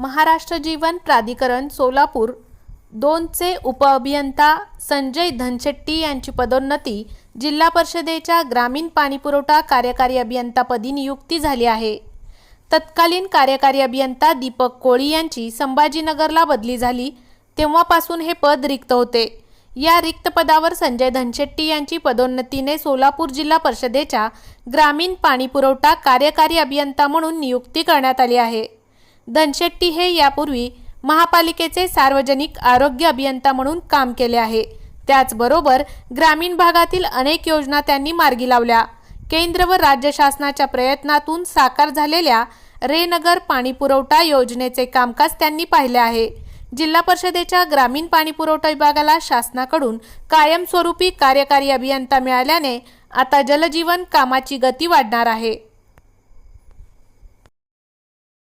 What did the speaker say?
महाराष्ट्र जीवन प्राधिकरण सोलापूर दोनचे उपअभियंता संजय धनशेट्टी यांची पदोन्नती जिल्हा परिषदेच्या ग्रामीण पाणीपुरवठा कार्यकारी अभियंतापदी नियुक्ती झाली आहे. तत्कालीन कार्यकारी अभियंता दीपक कोळी यांची संभाजीनगरला बदली झाली तेव्हापासून हे पद रिक्त होते. या रिक्त पदावर संजय धनशेट्टी यांची पदोन्नतीने सोलापूर जिल्हा परिषदेच्या ग्रामीण पाणीपुरवठा कार्यकारी अभियंता म्हणून नियुक्ती करण्यात आली आहे. धनशेट्टी हे यापूर्वी महापालिकेचे सार्वजनिक आरोग्य अभियंता म्हणून काम केले आहे. त्याचबरोबर ग्रामीण भागातील अनेक योजना त्यांनी मार्गी लावल्या. केंद्र व राज्य शासनाच्या प्रयत्नातून साकार झालेल्या रेनगर पाणीपुरवठा योजनेचे कामकाज त्यांनी पाहिले आहे. जिल्हा परिषदेच्या ग्रामीण पाणीपुरवठा विभागाला शासनाकडून कायमस्वरूपी कार्यकारी अभियंता मिळाल्याने आता जलजीवन कामाची गती वाढणार आहे.